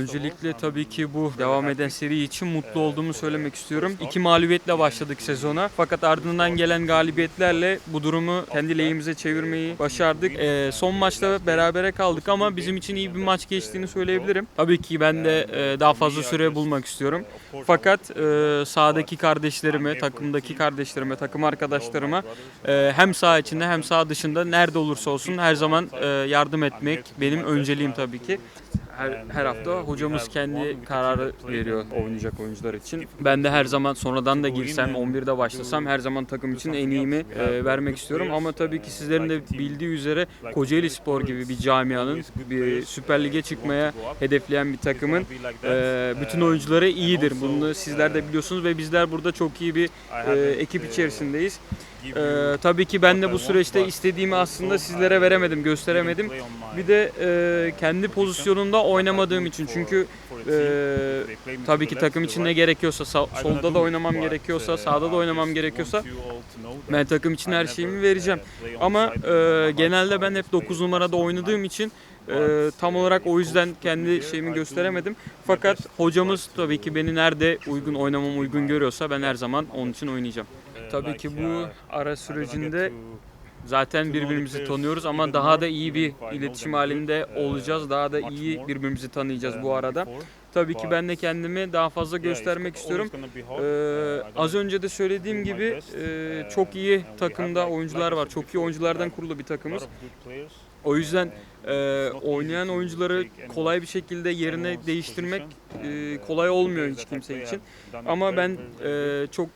Öncelikle tabii ki bu devam eden seri için mutlu olduğumu söylemek istiyorum. İki mağlubiyetle başladık sezona. Fakat ardından gelen galibiyetlerle bu durumu kendi lehimize çevirmeyi başardık. Ee, son maçta berabere kaldık ama bizim için iyi bir maç geçtiğini söyleyebilirim. Tabii ki ben de e, daha fazla süre bulmak istiyorum. Fakat e, sahadaki kardeşlerime, takımdaki kardeşlerime, takım arkadaşlarıma e, hem saha içinde hem saha dışında nerede olursa olsun her zaman e, yardım etmek benim önceliğim tabii ki. Her, her hafta hocamız kendi kararı veriyor oynayacak oyuncular için. Ben de her zaman sonradan da girsem, 11'de başlasam her zaman takım için en iyimi e, vermek istiyorum. Ama tabii ki sizlerin de bildiği üzere Kocaeli Spor gibi bir camianın bir Süper Lig'e çıkmaya hedefleyen bir takımın e, bütün oyuncuları iyidir. Bunu sizler de biliyorsunuz ve bizler burada çok iyi bir e, ekip içerisindeyiz. Ee, tabii ki ben de bu süreçte istediğimi aslında sizlere veremedim, gösteremedim. Bir de e, kendi pozisyonumda oynamadığım için çünkü e, tabii ki takım için ne gerekiyorsa, sa- solda da oynamam gerekiyorsa, sağda da oynamam gerekiyorsa ben takım için her şeyimi vereceğim. Ama e, genelde ben hep 9 numarada oynadığım için e, tam olarak o yüzden kendi şeyimi gösteremedim. Fakat hocamız tabii ki beni nerede uygun oynamam uygun görüyorsa ben her zaman onun için oynayacağım. Tabii ki bu ara sürecinde zaten birbirimizi tanıyoruz ama daha da iyi bir iletişim halinde olacağız. Daha da iyi birbirimizi tanıyacağız bu arada. Tabii ki ben de kendimi daha fazla göstermek istiyorum. Ee, az önce de söylediğim gibi e, çok iyi takımda oyuncular var. Çok iyi oyunculardan kurulu bir takımız. O yüzden e, oynayan oyuncuları kolay bir şekilde yerine değiştirmek e, kolay olmuyor hiç kimse için. Ama ben e, çok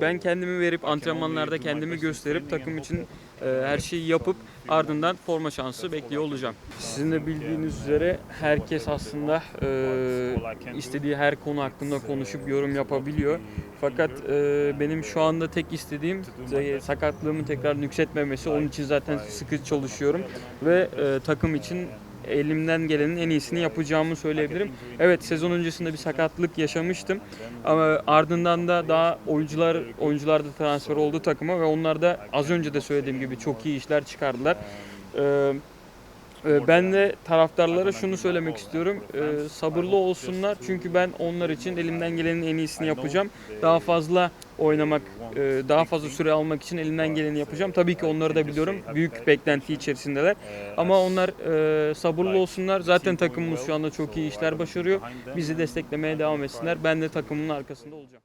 ben kendimi verip antrenmanlarda kendimi gösterip takım için e, her şeyi yapıp ardından forma şansı bekliyor olacağım. Sizin de bildiğiniz üzere herkes aslında e, istediği her konu hakkında konuşup yorum yapabiliyor. Fakat e, benim şu anda tek istediğim e, sakatlığımın tekrar nüksetmemesi. Onun için zaten sıkı çalışıyorum ve e, takım için elimden gelenin en iyisini yapacağımı söyleyebilirim. Evet sezon öncesinde bir sakatlık yaşamıştım ama ardından da daha oyuncular oyuncular da transfer oldu takıma ve onlar da az önce de söylediğim gibi çok iyi işler çıkardılar. Ee, e, ben de taraftarlara şunu söylemek istiyorum. Ee, sabırlı olsunlar çünkü ben onlar için elimden gelenin en iyisini yapacağım. Daha fazla oynamak, e, daha fazla süre almak için elimden geleni yapacağım. Tabii ki onları da biliyorum. Büyük beklenti içerisindeler. Ama onlar e, sabırlı olsunlar. Zaten takımımız şu anda çok iyi işler başarıyor. Bizi desteklemeye devam etsinler. Ben de takımın arkasında olacağım.